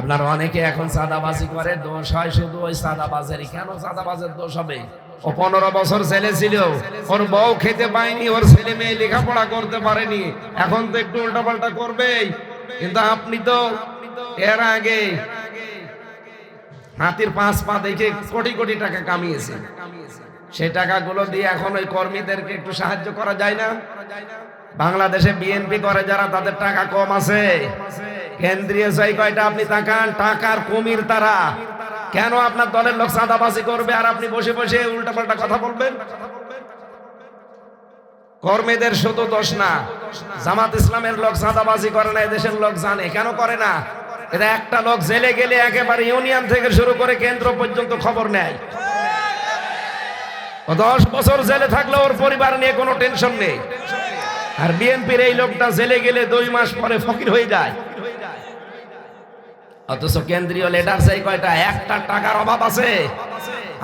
আপনার অনেকে এখন সাদাবাজি করে, দোষ হয় শুধু ওই সাদাবাজেরই। কেন সাদাবাজের দোষ হবে? ও পনেরো বছর ছেলে ছিল ওর বউ খেতে পায়নি, ওর ছেলে মেয়ে লেখাপড়া করতে পারেনি। এখন তো একটু উল্টাপাল্টা করবেই। কিন্তু আপনি তো এর আগে হাতির পাঁচ পা দেখে কোটি কোটি টাকা কামিয়েছে সেই টাকাগুলো দিয়ে এখন ওই কর্মীদেরকে একটু সাহায্য করা যায় না? বাংলাদেশে বিএনপি করে যারা, তাদের টাকা কম আছে। কেন্দ্রীয় সেই কয়টা আপনি তাকান, টাকার কুমির তারা। কেন আপনার দলের লোক সাদাবাজি করবে আর আপনি বসে বসে উল্টাপাল্টা কথা বলবেন? কর্মীদের শুধু দোষ না, জামাত ইসলামের লোক সাদাবাজি করে না, এদেশের লোক জানে। কেন করে না? এটা একটা লোক জেলে গেলে একেবারে ইউনিয়ন থেকে শুরু করে কেন্দ্র পর্যন্ত খবর নেয়। ও দশ বছর জেলে থাকলে ওর পরিবার নিয়ে কোনো টেনশন নেই। আর বিএনপির এই লোকটা জেলে গেলে দুই মাস পরে ফকির হয়ে যায়। অথচ কেন্দ্রীয় লেটার সেই কয়টা? একটা টাকার অভাব আছে।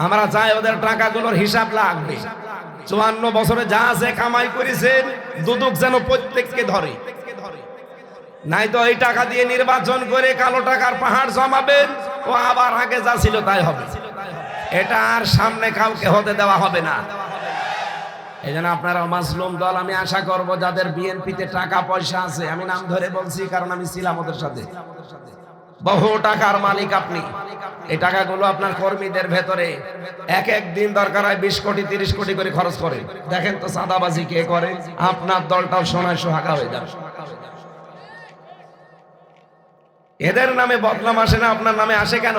আমরা চাই ওদের টাকাগুলোর হিসাব লাগবে। চুয়ান্ন বছরে যা আছে কামাই করেছেন দুদুক যেন প্রত্যেককে ধরে। নাই তো এই টাকা দিয়ে নির্বাচন করে কালো টাকার পাহাড় জমাবেন ও আবার আগে যা ছিল তাই হবে। এটা আর সামনে কাউকে হতে দেওয়া হবে না। এই জন্য আপনারা মাসলুম দল, আমি আশা করব যাদের বিএনপিতে টাকা পয়সা আছে, আমি নাম ধরে বলছি, কারণ আমি ছিলাম ওদের সাথে। বহু টাকার মালিক আপনি। এই টাকাগুলো আপনার কর্মীদের ভেতরে এক এক দিন দরকার হয় বিশ কোটি, তিরিশ কোটি করে খরচ করে। দেখেন তো সাদাবাজি কে করে? আপনার দলটাও সোনায় সোহাগা হয়ে যাবে। এদের নামে বদনাম আসে না, আপনার নামে আসে কেন?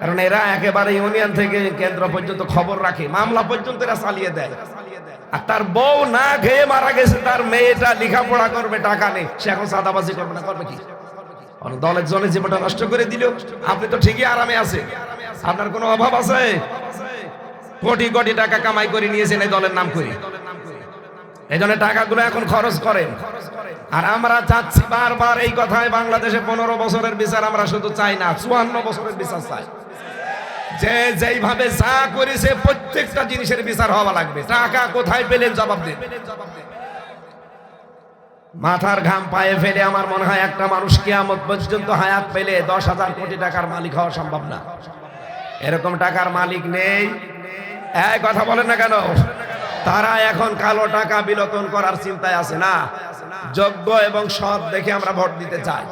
কারণ এরা একেবারে ইউনিয়ন থেকে কেন্দ্র পর্যন্ত খবর রাখে, মামলা পর্যন্ত এরা চালিয়ে দেয়। আর তার বউ না খেয়ে মারা গেছে, তার মেয়েটা লেখাপড়া করবে, টাকা নেই, সে এখন সাদাবাজি করবে না, করবে কি? দলের জন্য জীবনটা নষ্ট করে দিল। আপনি তো ঠিকই আরামে আছে। আপনার কোনো অভাব আছে? কোটি কোটি টাকা কামাই করে নিয়েছেন এই দলের নাম করে। এই জন্য টাকাগুলো এখন খরচ করেন। আর আমরা চাচ্ছি বারবার এই কথায়, বাংলাদেশে পনেরো বছরের বিচার আমরা শুধু চাই না, চুয়ান্ন বছরের বিচার চাই। যে যেইভাবে যা করেছে, প্রত্যেকটা জিনিসের বিচার হওয়া লাগবে। টাকা কোথায় পেলেন জবাব দেন মাথার ঘাম পায়ে ফেলে আমার মনে হয় একটা মানুষ কিয়ামত পর্যন্ত হায়াত পেলে দশ হাজার কোটি টাকার মালিক হওয়া সম্ভব না। এরকম টাকার মালিক নেই। এক কথা বলেন না কেন? তারা এখন কালো টাকা বিলোপন করার চিন্তায় আছে না। যোগ্য এবং সৎ দেখে আমরা ভোট দিতে চাই।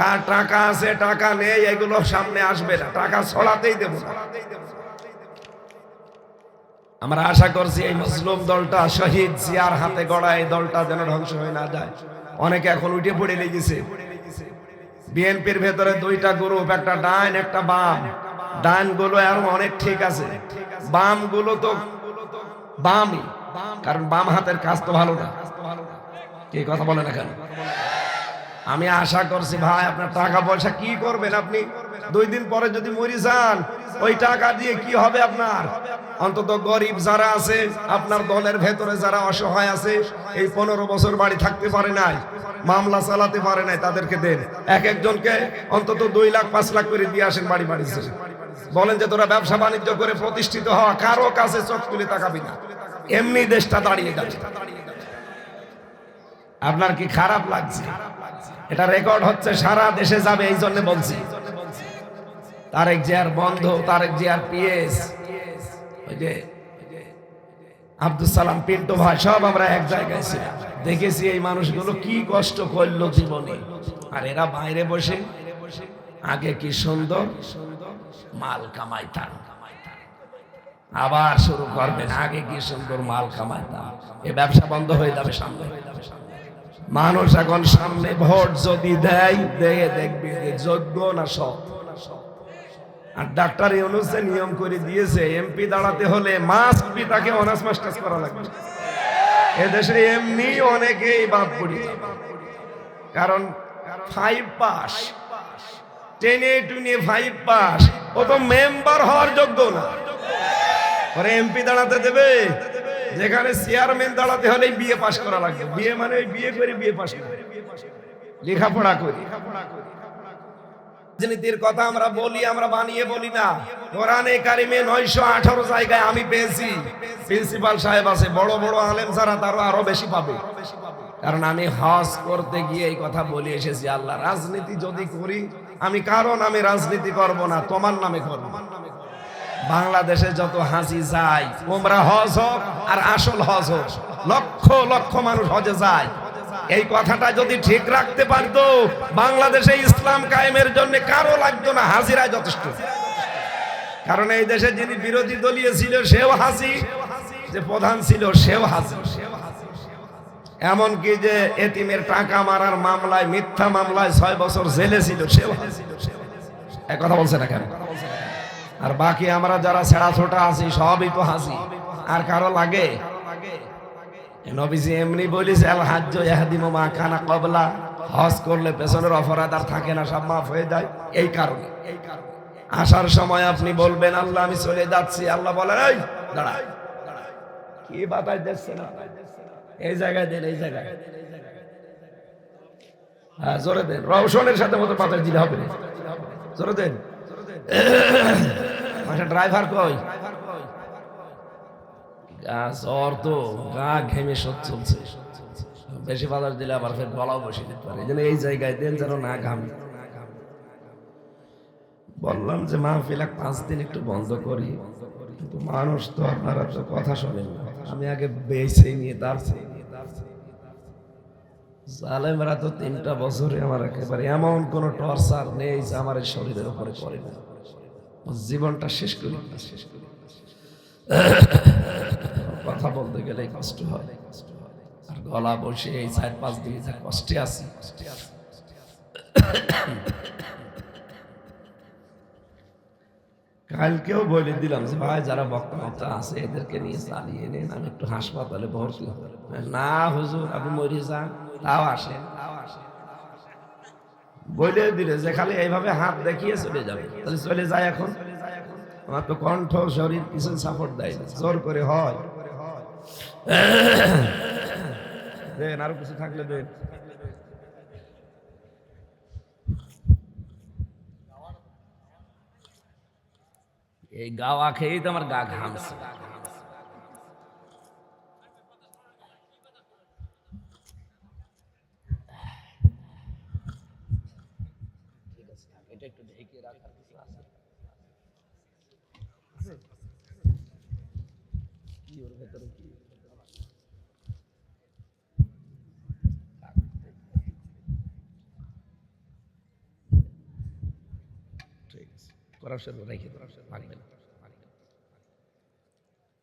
কার টাকা আছে, টাকা নেই, এগুলো সামনে আসবে না। টাকা ছড়াতেই দেব আমরা আশা করছি এই মুসলিম দলটা শহীদ জিয়ার হাতে গড়া এই দলটা যেন ধ্বংস হয়ে না যায়। অনেকে এখন উঠে পড়ে লেগেছে। বিএনপির ভেতরে দুইটা গ্রুপ, একটা ডান, একটা বাম। ডানগুলো আর অনেক ঠিক আছে। বামগুলো তো বামই কারণ বাম হাতের কাজ তো ভালো না। কি কথা বলে না কেন? আমি আশা করছি ভাই, আপনার টাকা পয়সা কি করবেন আপনি? দুই দিন পরে যদি মরি যান, ওই টাকা দিয়ে কি হবে আপনার? অন্তত গরিব যারা আছে, আপনার দলের ভেতরে যারা অসহায় আছে, এই পনেরো বছর বাড়ি থাকতে পারে নাই, মামলা চালাতে পারে নাই, তাদেরকে দেন। এক একজনকে অন্তত দুই লাখ, পাঁচ লাখ করে দিয়ে আসেন বাড়ি বাড়ি। বলেন যে তোরা ব্যবসা বাণিজ্য করে প্রতিষ্ঠিত হওয়া কারও কাছে চোখ তুলে তাকাবি না। এমনি দেশটা দাঁড়িয়ে যাচ্ছে। আপনার কি খারাপ লাগছে? এটা রেকর্ড হচ্ছে, সারা দেশে যাবে, এই জন্য বলছি। তারেক জিয়ার বন্ধ, তারেক জিয়ার পিএস, ওই যে আব্দুল সালাম, পিন্টু ভাই, সব আমরা এক জায়গায় ছিলাম। দেখেছি এই মানুষগুলো কি কষ্ট করল জীবনে। আর এরা বাইরে বসে, আগে কি সুন্দর? মাল কামাইতাম। আবার শুরু করবেন আগে কি সুন্দর মাল কামাইতাম? এ ব্যবসা বন্ধ হয়ে যাবে সামনে। মানুষ এখন সামনে ভোট যদি দেয় দেয় দেখবে যে যোগ্য না সব আর ডাক্তার ইউনুসে নিয়ম করে দিয়েছে, এমপি দাঁড়াতে হলে মাস তাকে অনার্স মাস্টার্স করা লাগবে। এদেশে এমনি অনেকেই বাদ পড়ি কারণ ফাইভ পাস টেনে টুনে ফাইভ পাস ও তো মেম্বার হওয়ার যোগ্য না। পরে এমপি দাঁড়াতে দেবে। যেখানে চেয়ারম্যান দাঁড়াতে হলে বিয়ে পাশ করা লাগবে। বিয়ে মানে বিয়ে করে বিয়ে পাশ করে। লেখাপড়া করি। রাজনীতির কথা আমরা বলি, আমরা বানিয়ে বলি না। কোরআনে কারিমে নয়শো আঠারো জায়গায় আমি পেয়েছি। প্রিন্সিপাল সাহেব আছে, বড় বড় আলেম ছাড়া তারও আরও বেশি পাবে। কারণ আমি হজ করতে গিয়ে এই কথা বলে এসেছি, আল্লাহ, রাজনীতি যদি করি, আমি কারণ আমি রাজনীতি করব না, তোমার নামে করব। বাংলাদেশে যত হাসি যায় তোমরা হজ হোক আর আসল হজ হোক, লক্ষ লক্ষ মানুষ হজে যায়। এই কথাটা যদি ঠিক রাখতে পারতো, বাংলাদেশে ইসলাম কায়েমের জন্য কারও লাগতো না হাজিরা যথেষ্ট। কারণ এই দেশে যিনি বিরোধী দলীয় ছিল, সেও হাসি যে প্রধান ছিল, সেও হাসি এমনকি যে এতিমের টাকা মারার মামলায়, মিথ্যা মামলায় ছয় বছর জেলে ছিল, সেও হাসি কথা বলছে না কেন? আর বাকি আমরা যারা ছেঁড়া ছোটা আছি, সবই তো হাসি। আর কারও লাগে? নবীজি এমনি বলিস ইয়াহদিম মা কানা কবলা হজ করলে পেছনের অপরাধ আর থাকে না, সব মাফ হয়ে যায়। এই কারণে। আসার সময় আপনি বলবেন, আল্লাহ, আমি চলে যাচ্ছি। আল্লাহ বলেন, এই কি বাতাস দিচ্ছে না? এই জায়গায় দেন, এই জায়গায়। হ্যাঁ জোরে দেন। রওশনের সাথে মতো বাতাস দিলে হবে। জোরে দেন। ড্রাইভার কই? গা জ্বর তো, গা ঘেমে সব চলছে। বেশি বাজার দিলে আবার ফের গলাও বসে দিতে পারে। এই এই জায়গায় দেন যেন না বললাম যে পাঁচ দিন একটু বন্ধ করি। কিন্তু মানুষ তো আপনারা তো কথা শোনেন না। আমি আগে বেছে নিয়ে তার জালেমরা তো তিনটা বছরে আমার একেবারে এমন কোন টর্চার নেই যে আমার শরীরের উপরে করে না। জীবনটা শেষ করি শেষ কথা বলতে গেলে কষ্ট হয়। আর গলা বসে এই চার পাঁচ দিন যা কষ্টে আছি। কালকেও বলে দিলাম যে, ভাই, যারা বক্তা আছে, এদেরকে নিয়ে চালিয়ে নেন, আমি একটু হাসপাতালে ভর্তি। না, হুজুর, আপনি মরে যান, তাও আসেন। বলে দিলে যে খালি এইভাবে হাত দেখিয়ে চলে যাবে। তাহলে চলে যায় এখন। আমার তো কণ্ঠ, শরীর কিছু সাপোর্ট দেয় জোর করে হয়। দেন, আরও কিছু থাকলে দেন। এই গাওয়া খেয়েই তো আমার গা ঘামছে এটা একটু ঢেকে রাখার কিছু আছে কি ওর ভেতরে কি ঠিক আছে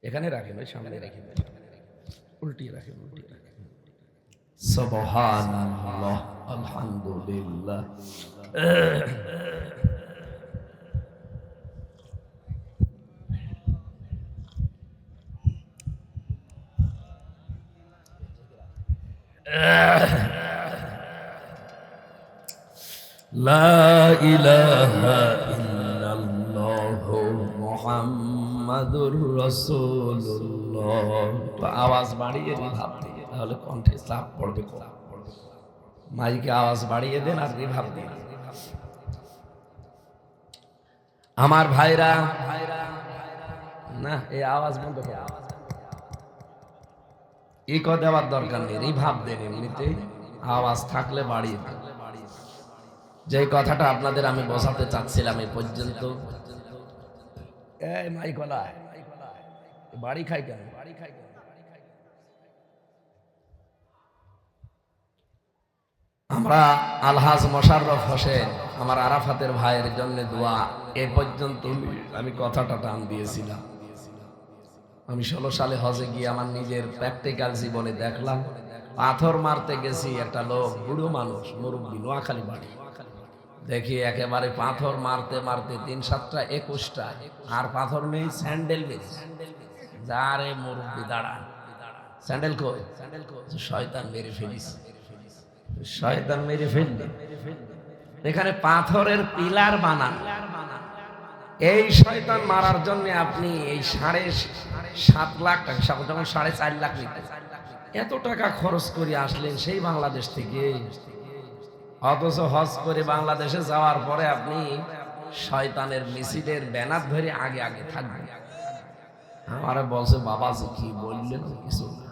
এখানে রাখেন ওই সামনে রাখেন। উল্টিয়ে রাখেন উল্টিয়ে রাখেন। সুবহানাল্লাহ আলহামদুলিল্লাহ। لا إله إلا الله محمد رسول الله তো আওয়াজ বাড়িয়ে রিভাব দিয়ে তাহলে কণ্ঠে চাপ পড়বে কম মাইকে আওয়াজ বাড়িয়ে দেন আর রিভাব দিন আমার ভাইরা না এই আওয়াজ বন্ধ করে ইকো দেওয়ার দরকার নেই রিভাব দেন এমনিতেই আওয়াজ থাকলে বাড়িয়ে দেন যে কথাটা আপনাদের আমি বোঝাতে চাচ্ছিলাম এই পর্যন্ত। বাড়ি খাই কেন বাড়ি খাই কেন? আমরা আলহাজ মোশাররফ হোসেন আমার আরাফাতের ভাইয়ের জন্য দোয়া এ পর্যন্ত আমি কথাটা টান দিয়েছিলাম। আমি ষোলো সালে হজে গিয়ে আমার নিজের প্র্যাকটিক্যাল জীবনে দেখলাম পাথর মারতে গেছি একটা লোক বুড়ো মানুষ মুরব্বী নোয়াখালী বাড়ি। দেখি একেবারে পাথর মারতে মারতে তিন সাতটা, একুশটা, আর পাথর নেই, স্যান্ডেল নেই যারে মুরব্বী, দাঁড়া। স্যান্ডেল কই? শয়তান মেরে ফেলিস। শয়তান মেরে ফেললি এখানে পাথরের পিলার বানান। এই শয়তান মারার জন্য আপনি এই সাড়ে সাত লাখ টাকা, যখন সাড়ে চার লাখ এত টাকা খরচ করে আসলেন সেই বাংলাদেশ থেকে। অথচ হজ করে বাংলাদেশে যাওয়ার পরে আপনি শয়তানের মিছিলের ব্যানার ধরে আগে আগে থাকবেন। আমার বলছে বাবা যে কি বললেন? কিছু না।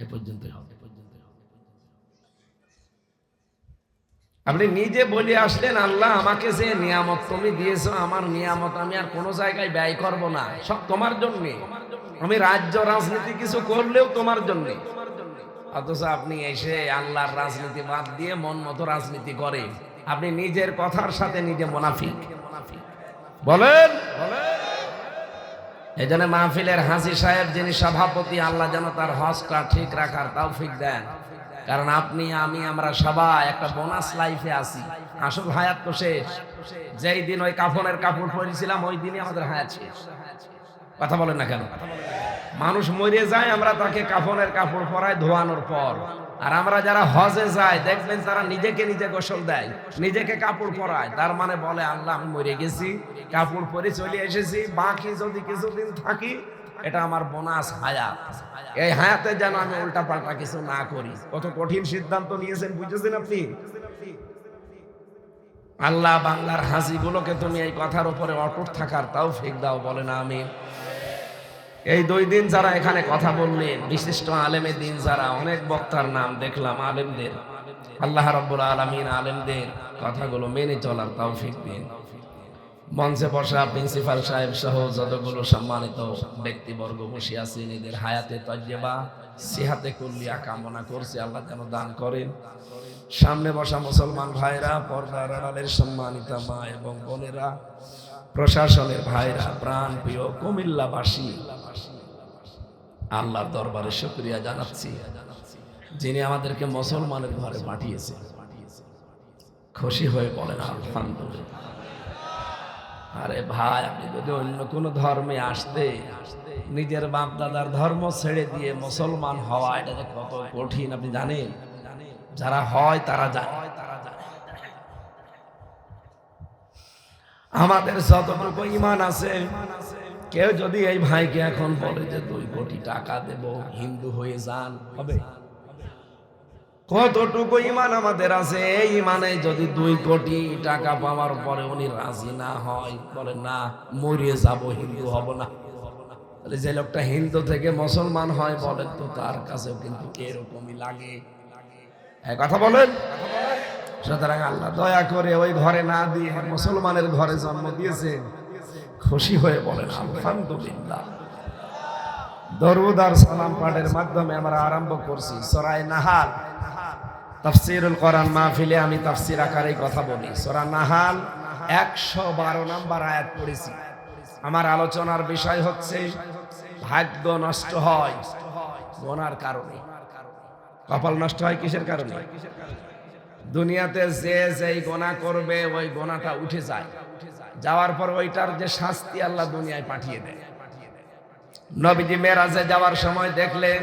এ পর্যন্ত হবে। আপনি নিজে বলে আসলেন, আল্লাহ, আমাকে যে নিয়ামত তুমি দিয়েছ, আমার নিয়ামত আমি আর কোনো জায়গায় ব্যয় করব না। সব তোমার জন্য। আমি রাজ্য, রাজনীতি কিছু করলেও তোমার জন্য। অথচ আপনি এসে আল্লাহর রাজনীতি বাদ দিয়ে মন মতো রাজনীতি করেন। আপনি নিজের কথার সাথে নিজে মোনাফিক। বলেন। এই জন্য মাহফিলের হাসি সাহেব যিনি সভাপতি আল্লাহ যেন তার হজটা ঠিক রাখার তৌফিক দেন। কারণ আপনি আমি আমরা সবাই একটা বোনাস লাইফে আছি। আসল হায়াত তো শেষ। যেই দিন ওই কাফনের কাপড় পরেছিলাম ওই দিনই আমাদের হায়াত শেষ। কথা বলেন না কেন? মানুষ মরে যায়, আমরা তাকে কাফনের কাপড় পরাই ধোয়ানোর পর। আর আমরা যারা হজে যায় দেখবেন তারা নিজেকে নিজে গোসল দেয়, নিজেকে কাপড় পরায়। তার মানে বলে, আল্লাহ, আমি মরে গেছি, কাপড় পরে চলে এসেছি, বাকি যদি কিছুদিন থাকি, এটা আমার বোনাস হায়াত। এই হায়াতে যেন আমি উল্টা পাল্টা কিছু না করি। কত কঠিন সিদ্ধান্ত নিয়েছেন, বুঝেছেন আপনি? আল্লাহ, বাংলার হাসিগুলোকে তুমি এই কথার উপরে অটুট থাকার তাও ফেক দাও বলে না আমি এই দুই দিন যারা এখানে কথা বললেন বিশিষ্ট আলেমে দিন যারা, অনেক বক্তার নাম দেখলাম আলেমদের। আল্লাহ রব্বুল আলমিন আলেমদের কথাগুলো মেনে চলার তৌফিক দিন। মঞ্চে বসা প্রিন্সিপাল সাহেব সহ যতগুলো সম্মানিত ব্যক্তিবর্গ বসে আছেন এদের হায়াতে তজ্জেবা সিহাতে কুল্লিয়া কামনা করছে, আল্লাহ যেন দান করেন। সামনে বসা মুসলমান ভাইরা, পর্দার আড়ালের সম্মানিতা মা এবং বোনেরা প্রশাসনের ভাইরা প্রাণ প্রিয় কুমিল্লাবাসী, আল্লাহর দরবারে শুক্রিয়া জানাচ্ছি যিনি আমাদেরকে মুসলমানের ঘরে পাঠিয়েছে। খুশি হয়ে বলেন, আলহামদুলিল্লাহ। আরে ভাই, আপনি যদি অন্য কোনো ধর্মে আসতে, নিজের বাপ দাদার ধর্ম ছেড়ে দিয়ে মুসলমান হওয়া, এটা যে কত কঠিন, আপনি জানেন? যারা হয়, তারা জানে। আমাদের যতটুকু ইমান আছে, কেউ যদি এই ভাইকে এখন বলে যে দুই কোটি টাকা দেব, হিন্দু হয়ে যান, হবে? কতটুকু ইমান আমাদের আছে? এই ইমানে যদি দুই কোটি টাকা পাওয়ার পরে উনি রাজি না হয়, বলে, না, মরিয়ে যাব, হিন্দু হব না। তাহলে যে লোকটা হিন্দু থেকে মুসলমান হয়, বলেন তো তার কাছেও কিন্তু এরকমই লাগে। কথা বলেন। সুতরাং আল্লাহ দয়া করে ওই ঘরে না দিয়ে মুসলমানের ঘরে জন্ম দিয়েছে। খুশি হয়ে বলেন, আলহামদুলিল্লাহ। দরুদ আর সালাম পাঠের মাধ্যমে আমরা আরম্ভ করছি। সরাই নাহাল। তাফসিরুল কোরআন মাহফিলে আমি তাফসির আকারে কথা বলি। সরা নাহাল একশো বারো নাম্বার আয়াত পড়েছি। আমার আলোচনার বিষয় হচ্ছে, ভাগ্য নষ্ট হয়, গোনার কারণে। কপাল নষ্ট হয় কিসের কারণে? দুনিয়াতে যে যেই গোনা করবে, ওই গোনাটা উঠে যায়। যাওয়ার পর ওইটার যে শাস্তি আল্লাহ দুনিয়ায় পাঠিয়ে দেয়। নবীজি মেরাজে যাওয়ার সময় দেখলেন,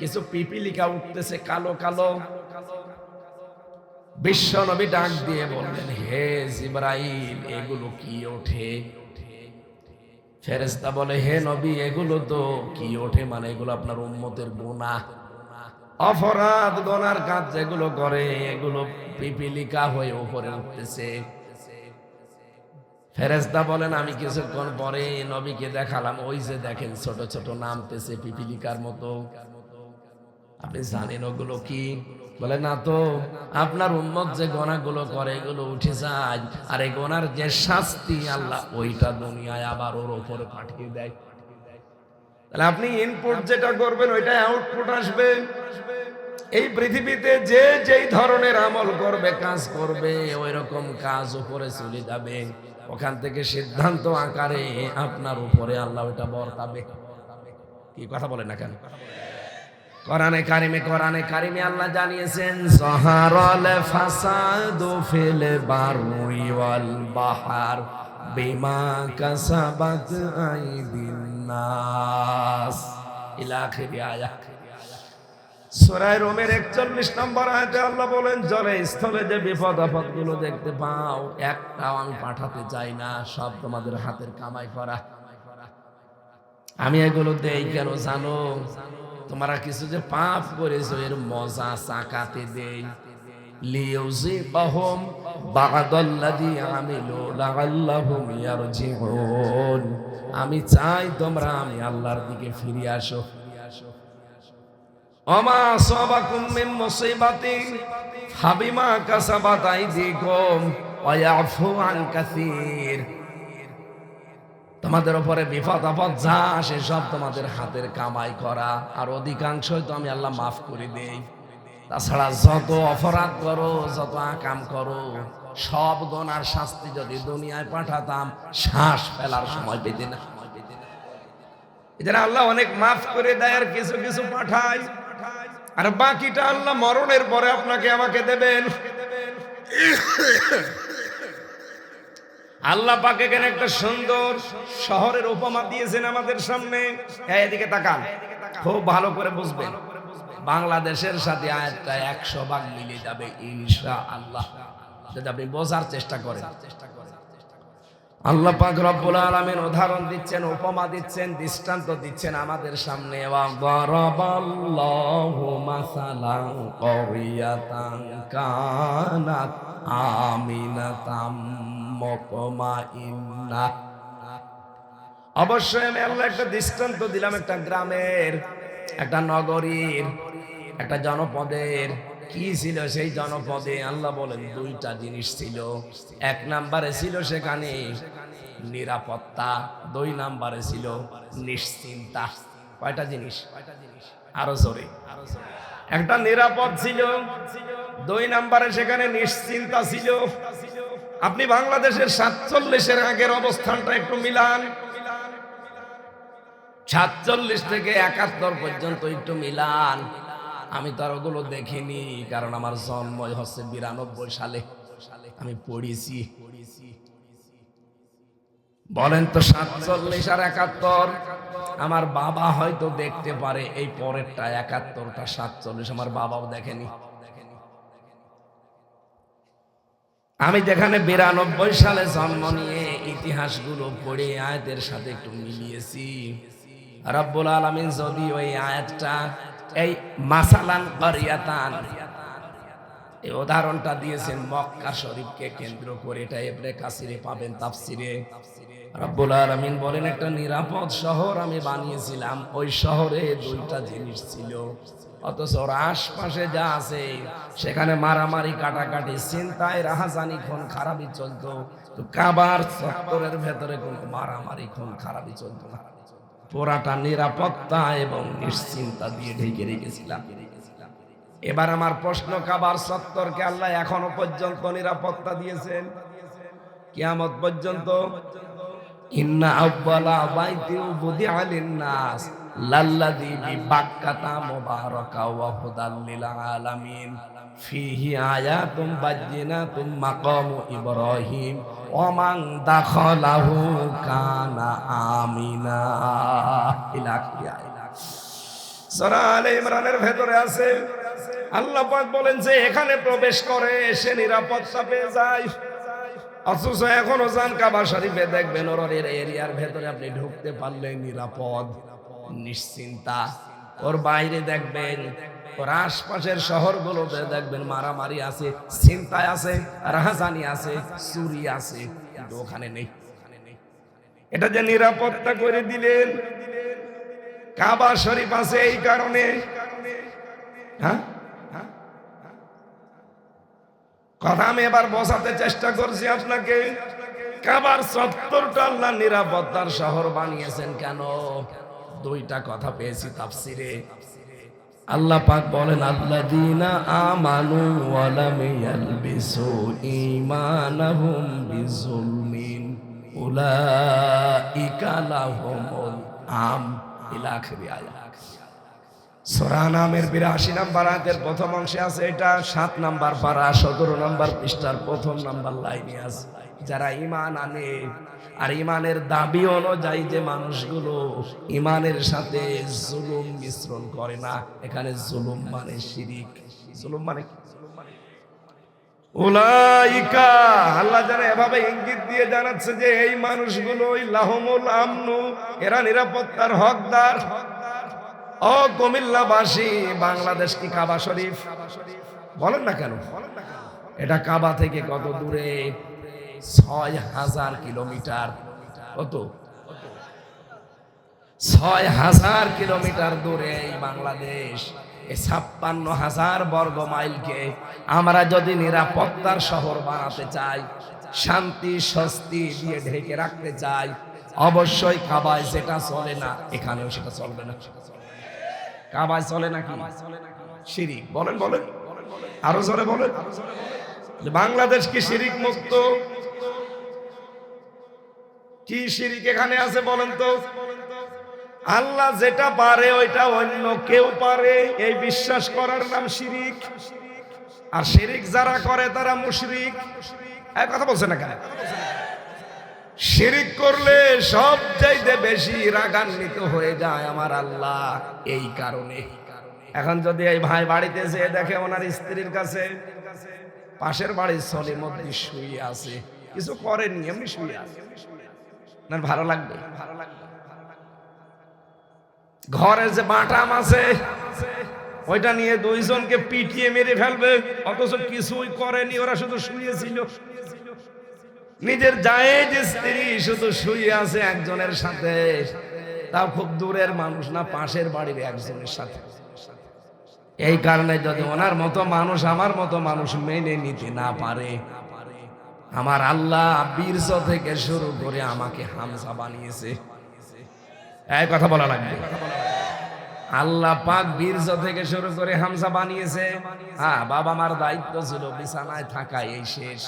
কিছু পিপিলিকা উঠতেছে কালো কালো। বিশ্ব নবী ডাক দিয়ে বললেন, হে জিব্রাইল, এগুলো কি ওঠে? ফেরেস্তা বলে, হে নবী, এগুলো তো কি ওঠে? মানে এগুলো আপনার উম্মতের গোনা। অপরাধ গোনার কাজ যেগুলো করে, এগুলো পিপিলিকা হয়ে উপরে উঠতেছে। ফেরেস্তা বলেন, আমি কিছুক্ষণ পরে নবীকে দেখালাম। ওই যে দেখেন, ছোট ছোট নামতেছে পিপিলিকার মতো। আপনি জানেন ওগুলো কি? বলে, না তো, আপনার উন্মত যে গোনাগুলো করে, এগুলো উঠে যায়। আর এই গোনার যে শাস্তি আল্লাহ ওইটা দুনিয়ায় আবার ওর ওপরে পাঠিয়ে দেয়। তাহলে আপনি ইনপুট যেটা করবেন, ওইটাই আউটপুট আসবে। এই পৃথিবীতে যে যেই ধরনের আমল করবে, কাজ করবে ওই রকম কাজ উপরে চলে যাবে। ওখান থেকে সিদ্ধান্ত আকারে আপনার উপরে আল্লাহ ওইটা বর্তাবে কি কথা বলে না কেন? কোরআনে কারিমে কোরআনে কারিমে আল্লাহ জানিয়েছেন জহারল ফাসাদু ফিল বারুই ওয়াল বাহার বিমা কাসাবাত আইদিন নাস। ইলা আখিরি আয়াত রোমের 41 নম্বর আয়াতে আল্লাহ বলেন, জলে স্থলে যে বিপদ আপদগুলো দেখতে পাও একটাও আমি পাঠাতে চাই না, সব তোমাদের হাতের কামাই করা। আমি এগুলো দেই কেন জানো? তোমরা কিছু যে পাপ করেছ, এর মজা চাকাতে দেই। লিউজিবাহুম বাদাল্লাযী আমিলু লাআল্লাহুম ইয়ারজিউন। আমি চাই তোমরা আমি আল্লাহর দিকে ফিরে আসো। অমা সাবাকুম মিন ফাবিমা কাসাবাত আইদিকুম, ওয়া আন কাসীর। তোমাদের উপরে বিপদ আপদ যা আসে সব তোমাদের হাতের কামাই করা। আর অধিকাংশই তো আমি আল্লাহ মাফ করে দেই। তাছাড়া যত অপরাধ করো, যত আকাম করো, সব গনার শাস্তি যদি দুনিয়ায় পাঠাতাম, শ্বাস ফেলার সময় পেতে না। এজন্য আল্লাহ অনেক মাফ করে দেয় আর কিছু কিছু পাঠায়। আর বাকিটা আল্লাহ মরণের পরে আপনাকে আমাকে দেবেন। আল্লাহ পাক এখানে একটা সুন্দর শহরের উপমা দিয়েছেন আমাদের সামনে। এদিকে তাকান। খুব ভালো করে বুঝবেন। বাংলাদেশের সাথে আয়াতটা একশো ভাগ মিলে যাবে ইনশা আল্লাহ যদি আপনি বোঝার চেষ্টা করেন। আল্লাহ পাক রব্বুল আলামিন উদাহরণ দিচ্ছেন, উপমা দিচ্ছেন, দৃষ্টান্ত দিচ্ছেন আমাদের সামনে। ওয়া দারাবাল্লাহু মাসালান ক্বরিয়াতান কানাত আমিনাতাম অবশ্যই আমি আল্লাহ একটা দৃষ্টান্ত দিলাম একটা গ্রামের, একটা নগরীর। একটা জনপদের, কি ছিল সেই জনপদে? আল্লাহ বলেন, দুইটা জিনিস ছিল। এক নাম্বারে ছিল সেখানে নিরাপত্তা, দুই নাম্বারে ছিল নিশ্চিন্তা। কয়টা জিনিস? আরও জোরে। একটা নিরাপদ ছিল, দুই নাম্বারে সেখানে নিশ্চিন্তা ছিল। আপনি বাংলাদেশের সাতচল্লিশের আগের অবস্থানটা একটু মিলান। সাতচল্লিশ থেকে একাত্তর পর্যন্ত একটু মিলান। আমি তো ওগুলো দেখিনি, কারণ আমার জন্ম হচ্ছে বিরানব্বই সালে। আমি পড়েছি। বলেন তো সাতচল্লিশ আর একাত্তর, আমার বাবা হয়তো দেখতে পারে, এই পরেরটা একাত্তরটা সাতচল্লিশ, আমার বাবাও দেখেনি। আমি যেখানে বিরানব্বই সালে জন্ম নিয়ে ইতিহাসগুলো পড়ে, আয়াতের সাথে একটু মিলিয়েছি। রব্বুল আলমিন যদি ওই আয়াতটা এই মাসালান করিয়াতান। এই উদাহরণটা দিয়েছেন মক্কা শরীফকে কেন্দ্র করে। এটা এবারে কাসিরে পাবেন তাফসিরে। রব্বুল আলমিন বলেন, একটা নিরাপদ শহর আমি বানিয়েছিলাম। ওই শহরে দুইটা জিনিস ছিল। অথচ ওর আশপাশে যা আছে, সেখানে মারামারি, কাটাকাটি, চিন্তায় রাহাজানি, খুন, খারাপই চলতো। তো কাবার চত্বরের ভেতরে কোনো মারামারি, খুন, খারাপই চলতো না। পোড়াটা নিরাপত্তা এবং নিশ্চিন্তা দিয়ে ঢেকে রেখেছিলাম। এবার আমার প্রশ্ন, কাবার সত্তরকে আল্লাহ এখনও পর্যন্ত নিরাপত্তা দিয়েছেন? কিয়ামত পর্যন্ত? ইন্না আব্বালা বাইতে উবুদি আলিন নাস কানা আমিনা। ইমরানের ভেতরে আছে, আল্লাহ বলেন যে, এখানে প্রবেশ করে, সে নিরাপত্তা পেয়ে যায়। অথচ এখনও যান কাবা শরীফে দেখবেন ওর এরিয়ার ভেতরে আপনি ঢুকতে পারলে নিরাপদ। নিশ্চিন্তা। ওর বাইরে দেখবেন, ওর আশপাশের শহরগুলোতে দেখবেন মারামারি আছে চিন্তায় আছে, রাহাজানি আছে, চুরি আছে, কিন্তু ওখানে নেই। এটা যে নিরাপত্তা করে দিলেন, কাবা শরীফ আছে এই কারণে। হ্যাঁ? কথা আমি এবার বসাতে চেষ্টা করছি আপনাকে। কাবার সত্তরটা আল্লাহ নিরাপত্তার শহর বানিয়েছেন কেন? দুইটা কথা পেয়েছি তাফসিরে। আল্লাহ পাক বলেন, আল্লাযীনা আমানু ওয়া লাম ইয়ালবিসু ঈমানাহুম বিজুলমিন উলাইকা লাহুমুল আম। ইলা আখিরি আয়াত। সোরা নামের বিরাশি নাম্বার আয়াতের প্রথম অংশে আছে এটা, সাত নাম্বার পারা, সতেরো নাম্বার পৃষ্ঠার প্রথম নাম্বার লাইনে আছে। যারা ইমান আনে, আর ইমানের দাবি অনুযায়ী যে মানুষগুলো ইমানের সাথে জুলুম মিশ্রণ করে না, এখানে জুলুম মানে শিরিক। জুলুম মানে এভাবে ইঙ্গিত দিয়ে জানাচ্ছে যে এই মানুষগুলো লাহমুল আমনু, এরা নিরাপত্তার হকদার। বাংলাদেশ কি কাবা শরীফ? বলেন না কেন? এটা কাবা থেকে কত দূরে? ছয় হাজার কিলোমিটার। কত? ছয় হাজার কিলোমিটার দূরে এই বাংলাদেশ। ছাপ্পান্ন হাজার বর্গ মাইলকে আমরা যদি নিরাপত্তার শহর বানাতে চাই, শান্তি, স্বস্তি দিয়ে ঢেকে রাখতে চাই, অবশ্যই কাবায় যেটা চলে না, এখানেও সেটা চলবে না। কাবায় চলে না কি? বলেন বলেন। আরও জোরে বলেন। বাংলাদেশ কি শিরিক মুক্ত? কি শিরিক এখানে আছে বলেন তো? আল্লাহ যেটা পারে ওইটা অন্য কেউ পারে। এই বিশ্বাস করার নাম শিরিক। আর শিরিক যারা করে তারা মুশরিক। এক কথা বলছে না কেন? শিরিক করলে সব চাইতে বেশি রাগান্বিত হয়ে যায় আমার আল্লাহ এই কারণে। এখন যদি এই ভাই বাড়িতে যেয়ে দেখে ওনার স্ত্রীর কাছে পাশের বাড়ির সলির মধ্যে শুয়ে আছে। কিছু করেনি, এমনি শুয়ে আছে। না ভালো লাগবে? ঘরে যে বাটাম আছে, ওইটা নিয়ে দুইজনকে পিটিয়ে মেরে ফেলবে, অথচ কিছুই করেনি, ওরা শুধু শুয়েছিল। নিজের জায়েজ স্ত্রী শুধু শুয়ে আছে একজনের সাথে। তাও খুব দূরের মানুষ না, পাশের বাড়ির একজনের সাথে। এই কারণে যদি ওনার মতো মানুষ, আমার মতো মানুষ মেনে নিতে না পারে আমার আল্লাহ বীর্য থেকে শুরু করে আমাকে হামসা বানিয়েছে। এই কথা বলা লাগবে। আল্লাহ পাক বীর্য থেকে শুরু করে হামসা বানিয়েছে। হ্যাঁ বাবা মার দায়িত্ব ছিল বিছানায় থাকা, এই শেষ।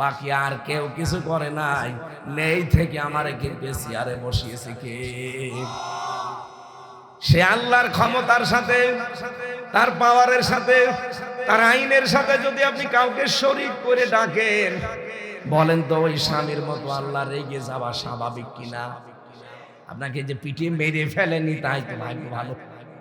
বাকি আর কেউ কিছু করে নাই। নেই থেকে আমার কিন্তু চেয়ারে বসিয়েছে কে? সে আল্লাহর ক্ষমতার সাথে, তার পাওয়ারের সাথে, তার আইনের সাথে যদি আপনি কাউকে শরীর করে ডাকেন, বলেন তো ওই স্বামীর মতো আল্লাহ রেগে যাওয়া স্বাভাবিক কিনা? আপনাকে যে পিটিয়ে মেরে ফেলেনি, তাই তো ভাগ্য ভালো।